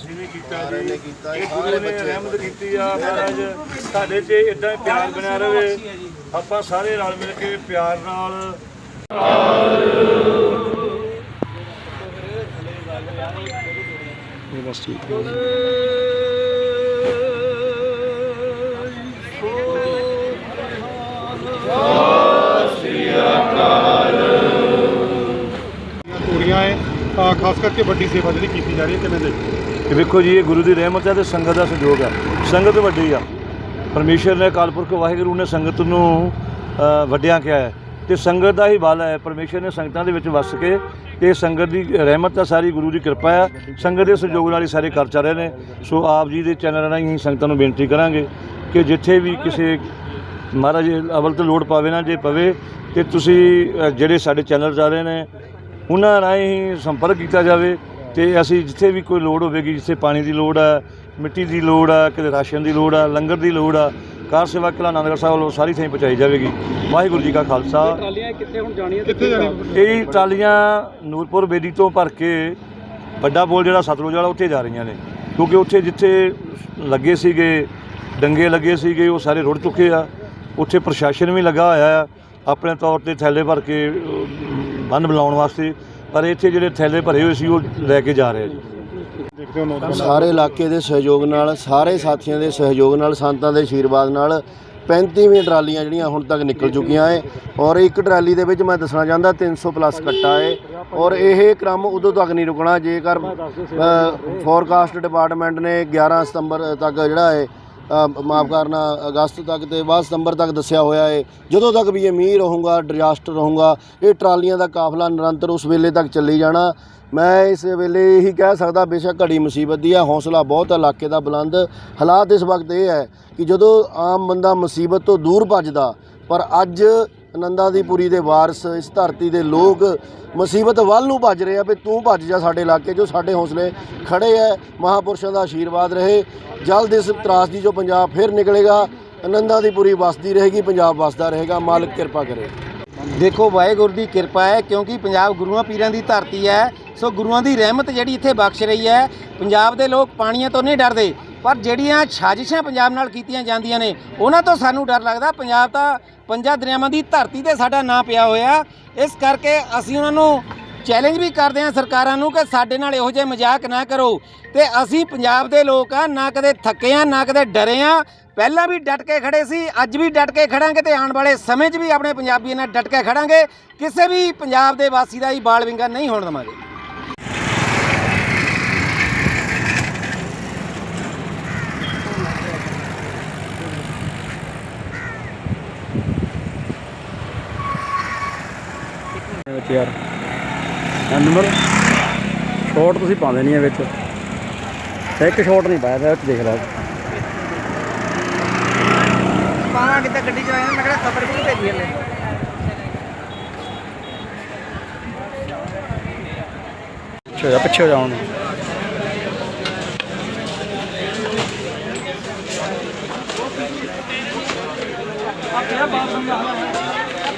ਅਸੀਂ ਵੀ ਕੀਤਾ ਜੀ। ਇਹ ਗੁਰੂ ਨੇ ਬੱਚੇ ਰਹਿਮਤ ਕੀਤੀ ਆ ਮਹਾਰਾਜ। ਸਾਡੇ ਤੇ ਇਦਾਂ ਪਿਆਰ ਬਣਿਆ ਰਵੇ ਆਪਾਂ ਸਾਰੇ ਰਲ ਮਿਲ ਕੇ ਪਿਆਰ ਨਾਲ ਇਹ ਬਸ ਠੀਕ ਹੈ ਖਾਸ ਕਰਕੇ ਵੱਡੀ ਸੇਵਾ ਜਿਹੜੀ ਕੀਤੀ ਜਾ ਰਹੀ ਹੈ ਕਿਵੇਂ ਦੇ ਕਿ ਵੇਖੋ ਜੀ ਇਹ ਗੁਰੂ ਦੀ ਰਹਿਮਤ ਹੈ ਤੇ ਸੰਗਤ ਦਾ ਸਹਿਯੋਗ ਆ ਸੰਗਤ ਵੱਡੀ ਆ। ਪਰਮੇਸ਼ਰ ਨੇ ਅਕਾਲ ਪੁਰਖ ਵਾਹਿਗੁਰੂ ਨੇ ਸੰਗਤ ਨੂੰ ਅ, ਵੱਡਿਆਂ ਕਿਹਾ ਹੈ। ਤੇ ਸੰਗਤ ਦਾ ਹੀ ਬਲ ਹੈ। ਪਰਮੇਸ਼ਰ ਨੇ ਸੰਗਤਾਂ ਦੇ ਵਿੱਚ ਵਸ ਕੇ ਤੇ ਸੰਗਤ ਦੀ ਰਹਿਮਤ ਆ ਸਾਰੀ ਗੁਰੂ ਦੀ ਕਿਰਪਾ ਆ ਸੰਗਤ ਦੇ ਸਹਿਯੋਗ ਨਾਲ ਹੀ ਸਾਰੇ ਕਰ ਚੱਲ ਰਹੇ ਨੇ। ਸੋ ਆਪ ਜੀ ਦੇ ਚੈਨਲ ਰਾਹੀਂ ਹੀ ਸੰਗਤਾਂ ਨੂੰ ਬੇਨਤੀ ਕਰਾਂਗੇ ਕਿ ਜਿੱਥੇ ਵੀ ਕਿਸੇ ਮਹਾਰਾਜ ਅਵਲ ਤੇ ਲੋੜ ਪਾਵੇ ਨਾ ਜੇ ਪਵੇ ਤੇ ਤੁਸੀਂ ਜਿਹੜੇ ਸਾਡੇ ਚੈਨਲ ਚੱਲ ਰਹੇ ਨੇ ਉਹਨਾਂ ਰਾਹੀਂ ਹੀ ਸੰਪਰਕ ਕੀਤਾ ਜਾਵੇ। ਤੇ ਅਸੀਂ ਜਿੱਥੇ ਵੀ ਕੋਈ ਲੋੜ ਹੋਵੇਗੀ ਜਿੱਥੇ ਪਾਣੀ ਦੀ ਲੋੜ ਆ ਮਿੱਟੀ ਦੀ ਲੋੜ ਆ ਕਿਤੇ ਰਾਸ਼ਨ ਦੀ ਲੋੜ ਆ ਲੰਗਰ ਦੀ ਲੋੜ ਆ ਕਾਰ ਸੇਵਾ ਕਿਲਾ ਆਨੰਦਗੜ੍ਹ ਸਾਹਿਬ ਵੱਲੋਂ ਸਾਰੀ ਥਾਂ ਪਹੁੰਚਾਈ ਜਾਵੇਗੀ। ਵਾਹਿਗੁਰੂ ਜੀ ਕਾ ਖਾਲਸਾ। ਟਰਾਲੀਆਂ ਕਿੱਥੇ ਹੁਣ ਜਾਣੀਆਂ ਕਿੱਥੇ ਜਾਣੀ ਇਹ ਟਰਾਲੀਆਂ ਨੂਰਪੁਰ ਬੇਦੀ ਤੋਂ ਭਰ ਕੇ ਵੱਡਾ ਪੁਲ ਜਿਹੜਾ ਸਤਲੁਜ ਵਾਲਾ ਉੱਥੇ ਜਾ ਰਹੀਆਂ ਨੇ। ਕਿਉਂਕਿ ਉੱਥੇ ਜਿੱਥੇ ਲੱਗੇ ਸੀਗੇ ਡੰਗੇ ਲੱਗੇ ਸੀਗੇ ਉਹ ਸਾਰੇ ਰੁੜ ਚੁੱਕੇ ਆ। ਉੱਥੇ ਪ੍ਰਸ਼ਾਸਨ ਵੀ ਲੱਗਾ ਹੋਇਆ ਆ ਆਪਣੇ ਤੌਰ ਤੇ ਥੈਲੇ ਭਰ ਕੇ ਬੰਨ ਬਣਾਉਣ ਵਾਸਤੇ। ਪਰ ਇੱਥੇ ਜਿਹੜੇ ਥੈਲੇ ਭਰੇ ਹੋਏ ਸੀ ਉਹ ਲੈ ਕੇ ਜਾ ਰਹੇ ਆ ਜੀ। ਦੇਖਦੇ ਹੋ ਨੌਜਵਾਨ ਸਾਰੇ ਇਲਾਕੇ ਦੇ ਸਹਿਯੋਗ ਨਾਲ ਸਾਰੇ ਸਾਥੀਆਂ ਦੇ ਸਹਿਯੋਗ ਨਾਲ ਸੰਤਾਂ ਦੇ ਆਸ਼ੀਰਵਾਦ ਨਾਲ 35ਵੀਂ ਟਰਾਲੀਆਂ ਜਿਹੜੀਆਂ ਹੁਣ ਤੱਕ ਨਿਕਲ ਚੁੱਕੀਆਂ ਏ। ਔਰ ਇੱਕ ਟਰਾਲੀ ਦੇ ਵਿੱਚ ਮੈਂ ਦੱਸਣਾ ਚਾਹੁੰਦਾ 300 ਪਲੱਸ ਕੱਟਾ ਏ। ਔਰ ਇਹ ਕ੍ਰਮ ਉਦੋਂ ਤੱਕ ਨਹੀਂ ਰੁਕਣਾ ਜੇਕਰ ਫੋਰਕਾਸਟ ਡਿਪਾਰਟਮੈਂਟ ਨੇ 11 ਸਤੰਬਰ ਤੱਕ ਜਿਹੜਾ ਹੈ ਮਾਫ ਕਰਨਾ, ਅਗਸਤ ਤੱਕ ਤੇ ਬਾਅਦ ਸਤੰਬਰ ਤੱਕ ਦੱਸਿਆ ਹੋਇਆ ਹੈ ਜਦੋਂ ਤੱਕ ਵੀ ਇਹ ਮੀਂਹ ਰਹੂਗਾ ਡਿਜ਼ਾਸਟਰ ਰਹੂਗਾ, ਇਹ ਟਰਾਲੀਆਂ ਦਾ ਕਾਫਲਾ ਨਿਰੰਤਰ ਉਸ ਵੇਲੇ ਤੱਕ ਚੱਲੀ ਜਾਣਾ। ਮੈਂ ਇਸ ਵੇਲੇ ਇਹੀ ਕਹਿ ਸਕਦਾ, ਬੇਸ਼ੱਕ ਘੜੀ ਮੁਸੀਬਤ ਦੀ ਹੈ, ਹੌਸਲਾ ਬਹੁਤ ਇਲਾਕੇ ਦਾ ਬੁਲੰਦ। ਹਾਲਾਤ ਇਸ ਵਕਤ ਇਹ ਹੈ ਕਿ ਜਦੋਂ ਆਮ ਬੰਦਾ ਮੁਸੀਬਤ ਤੋਂ ਦੂਰ ਭੱਜਦਾ, ਪਰ ਅੱਜ ਆਨੰਦਾ ਦੀ ਪੁਰੀ ਦੇ ਵਾਰਸ, ਇਸ ਧਰਤੀ ਦੇ ਲੋਕ ਮੁਸੀਬਤ ਵੱਲ ਨੂੰ ਭੱਜ ਰਹੇ ਆ ਵੀ ਤੂੰ ਭੱਜ ਜਾ ਸਾਡੇ ਇਲਾਕੇ ਜੋ ਸਾਡੇ ਹੌਸਲੇ ਖੜੇ ਐ, ਮਹਾਪੁਰਸ਼ਾਂ ਦਾ ਆਸ਼ੀਰਵਾਦ ਰਹੇ। ਜਲਦ ਇਸ ਤਰਾਸ ਦੀ ਜੋ ਪੰਜਾਬ ਫਿਰ ਨਿਕਲੇਗਾ, ਆਨੰਦਾ ਦੀ ਪੁਰੀ ਵਸਦੀ ਰਹੇਗੀ, ਪੰਜਾਬ ਵਸਦਾ ਰਹੇਗਾ, ਮਾਲਕ ਕਿਰਪਾ ਕਰੇ। ਦੇਖੋ, ਵਾਹਿਗੁਰੂ ਦੀ ਕਿਰਪਾ ਹੈ ਕਿਉਂਕਿ ਪੰਜਾਬ ਗੁਰੂਆਂ ਪੀਰਾਂ ਦੀ ਧਰਤੀ ਹੈ ਸੋ ਗੁਰੂਆਂ ਦੀ ਰਹਿਮਤ ਜਿਹੜੀ ਇੱਥੇ ਬਖਸ਼ ਰਹੀ ਹੈ ਪੰਜਾਬ ਦੇ ਲੋਕ ਪਾਣੀਆਂ ਤੋਂ ਨਹੀਂ ਡਰਦੇ। ਪਰ ਜਿਹੜੀਆਂ ਸਾਜ਼ਿਸ਼ਾਂ ਪੰਜਾਬ ਨਾਲ ਕੀਤੀਆਂ ਜਾਂਦੀਆਂ ਨੇ, ਉਹਨਾਂ ਤੋਂ ਸਾਨੂੰ ਡਰ ਲੱਗਦਾ। ਪੰਜਾਬ ਤਾਂ ਪੰਜਾਂ ਦਰਿਆਵਾਂ ਦੀ ਧਰਤੀ ਤੇ ਸਾਡਾ ਨਾਂ ਪਿਆ ਹੋਇਆ। ਇਸ ਕਰਕੇ ਅਸੀਂ ਉਹਨਾਂ ਨੂੰ ਚੈਲੰਜ ਵੀ ਕਰਦੇ ਹਾਂ ਸਰਕਾਰਾਂ ਨੂੰ ਕਿ ਸਾਡੇ ਨਾਲ ਇਹੋ ਜਿਹੇ ਮਜ਼ਾਕ ਨਾ ਕਰੋ। ਤੇ ਅਸੀਂ ਪੰਜਾਬ ਦੇ ਲੋਕ ਆ, ਨਾ ਕਦੇ ਥੱਕੇ ਆ, ਨਾ ਕਦੇ ਡਰੇ ਆ। ਪਹਿਲਾਂ ਵੀ ਡਟ ਕੇ ਖੜੇ ਸੀ, ਅੱਜ ਵੀ ਡਟ ਕੇ ਖੜਾਂਗੇ ਤੇ ਆਉਣ ਵਾਲੇ ਸਮੇਂ 'ਚ ਵੀ ਆਪਣੇ ਪੰਜਾਬੀਆਂ ਨਾਲ ਡਟ ਕੇ ਖੜਾਂਗੇ। ਕਿਸੇ ਵੀ ਪੰਜਾਬ ਦੇ ਵਾਸੀ ਦਾ ਹੀ ਬਾਲ ਵਿੰਗਾ ਨਹੀਂ ਹੋਣ ਦੇਵਾਂਗੇ। ਵਿੱਚ ਯਾਰ। ਨੰਬਰ ਸ਼ਾਟ ਤੁਸੀਂ ਪਾਉਂਦੇ ਨਹੀਂ ਇਹ ਵਿੱਚ। ਇੱਕ ਸ਼ਾਟ ਨਹੀਂ ਪਾਇਆ ਤਾਂ ਦੇਖ ਲਓ ਪਾਵਾਂ ਕਿਤੇ ਗੱਡੀ ਚਲਾਈ ਮੈਂ ਕਿਹੜਾ ਖਬਰ ਵੀ ਭੇਜੀ ਹਲੇ। ਪਿੱਛੇ ਜਾ ਪਿੱਛੇ ਜਾ ਹੁਣ। ਆ?